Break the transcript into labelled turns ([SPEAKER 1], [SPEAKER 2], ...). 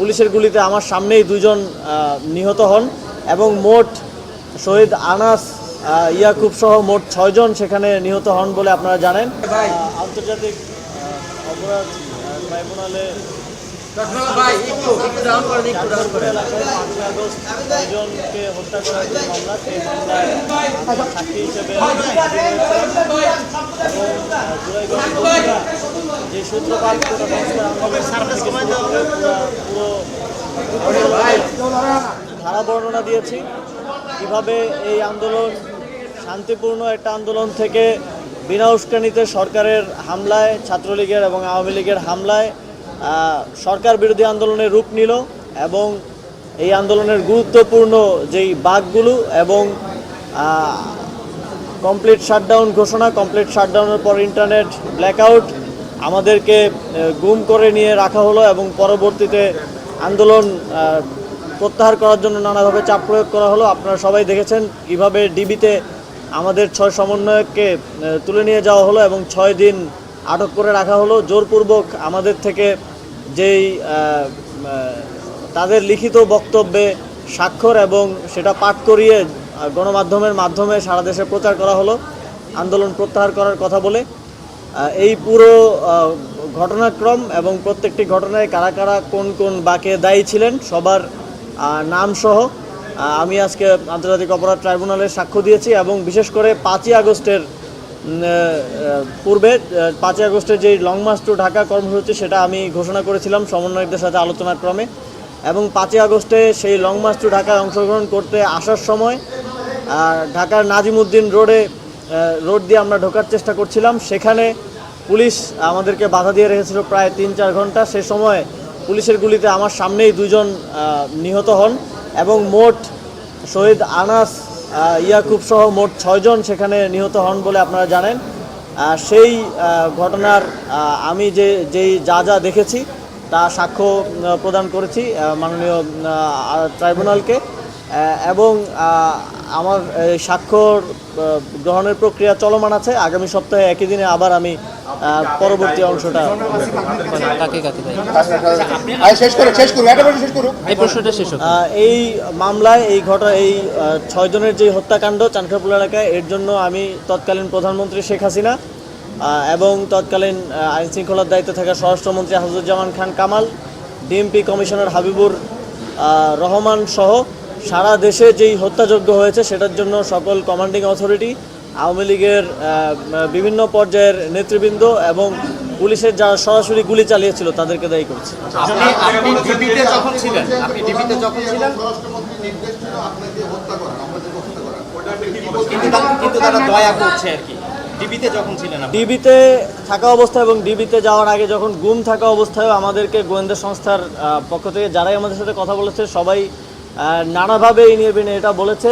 [SPEAKER 1] পুলিশের গুলিতে আমার সামনেই দুজন নিহত হন এবং মোট শহীদ আনাস ইয়াকুব সহ মোট ছয়জন সেখানে নিহত হন বলে আপনারা জানেন। আন্তর্জাতিক অপরাধ ট্রাইব্যুনালে হত্যা করার যে মামলা সেই মামলায় সাক্ষী হিসেবে এবং যে সূত্রপাত আন্দোলন ধারা বর্ণনা দিয়েছি। কীভাবে এই আন্দোলন, শান্তিপূর্ণ একটা আন্দোলন থেকে বিনা উস্কানিতে সরকারের হামলায়, ছাত্রলীগের এবং আওয়ামী লীগের হামলায় সরকার বিরোধী আন্দোলনের রূপ নিল এবং এই আন্দোলনের গুরুত্বপূর্ণ যেই বাঘগুলো এবং কমপ্লিট শাটডাউন ঘোষণা কমপ্লিট শাটডাউনের পর ইন্টারনেট ব্ল্যাকআউট আমাদেরকে গুম করে নিয়ে রাখা হলো এবং পরবর্তীতে আন্দোলন প্রত্যাহার করার জন্য নানাভাবে চাপ প্রয়োগ করা হলো। আপনারা সবাই দেখেছেন কীভাবে ডিবিতে আমাদের ছয় সমন্বয়ককে তুলে নিয়ে যাওয়া হলো এবং ছয় দিন আটক করে রাখা হলো। জোরপূর্বক আমাদের থেকে যেই তাদের লিখিত বক্তব্যে স্বাক্ষর এবং সেটা পাঠ করিয়ে গণমাধ্যমের মাধ্যমে সারা দেশে প্রচার করা হলো। আন্দোলন প্রত্যাহার করার কথা বলে এই পুরো ঘটনাক্রম এবং প্রত্যেকটি ঘটনায় কারা কারা, কোন কোন বাকে দায়ী ছিলেন, সবার নামসহ আমি আজকে আন্তর্জাতিক অপরাধ ট্রাইব্যুনালে সাক্ষ্য দিয়েছি এবং বিশেষ করে পাঁচই আগস্টের পূর্বে পাঁচই আগস্টের যে লং মার্চ টু ঢাকা কর্মসূচি, সেটা আমি ঘোষণা করেছিলাম সমন্বয়কদের সাথে আলোচনার ক্রমে এবং পাঁচই আগস্টে সেই লং মার্চ টু ঢাকায় অংশগ্রহণ করতে আসার সময় ঢাকার নাজিমুদ্দিন রোডে রোড দিয়ে আমরা ঢোকার চেষ্টা করছিলাম। সেখানে পুলিশ আমাদেরকে বাধা দিয়ে রেখেছিল প্রায় তিন চার ঘণ্টা। সে সময় পুলিশের গুলিতে আমার সামনেই দুজন নিহত হন এবং মোট শহীদ আনাস ইয়াকুব সহ মোট ছয়জন সেখানে নিহত হন বলে আপনারা জানেন। সেই ঘটনার আমি যে, যেই যা যা দেখেছি তা সাক্ষ্য প্রদান করেছি মাননীয় ট্রাইব্যুনালকে। এবং আমার এই স্বাক্ষর গ্রহণের প্রক্রিয়া চলমান আছে। আগামী সপ্তাহে একই দিনে আবার আমি পরবর্তী অংশটা
[SPEAKER 2] এই
[SPEAKER 1] মামলায় এই ঘটনা এই ছয়জনের যে হত্যাকাণ্ড চানখারপুল এলাকায় এর জন্য আমি তৎকালীন প্রধানমন্ত্রী শেখ হাসিনা এবং তৎকালীন আইন শৃঙ্খলার দায়িত্বে থাকা স্বরাষ্ট্রমন্ত্রী হাফিজুজ্জামান খান কামাল ডিএমপি কমিশনার হাবিবুর রহমান সহ সারা দেশে যেই হত্যাযজ্ঞ হয়েছে সেটার জন্য সকল কমান্ডিং অথরিটি আওয়ামী লীগের বিভিন্ন পর্যায়ের নেতৃবৃন্দ এবং পুলিশের যারা সরাসরি গুলি চালিয়েছিল তাদেরকে দায়ী করছে।
[SPEAKER 3] ডিবিতে
[SPEAKER 1] থাকা অবস্থা এবং ডিবিতে যাওয়ার আগে যখন গুম থাকা অবস্থায় আমাদেরকে গোয়েন্দা সংস্থার পক্ষ থেকে যারাই আমাদের সাথে কথা বলেছে সবাই নানাভাবে এই নিয়ে এটা বলেছে।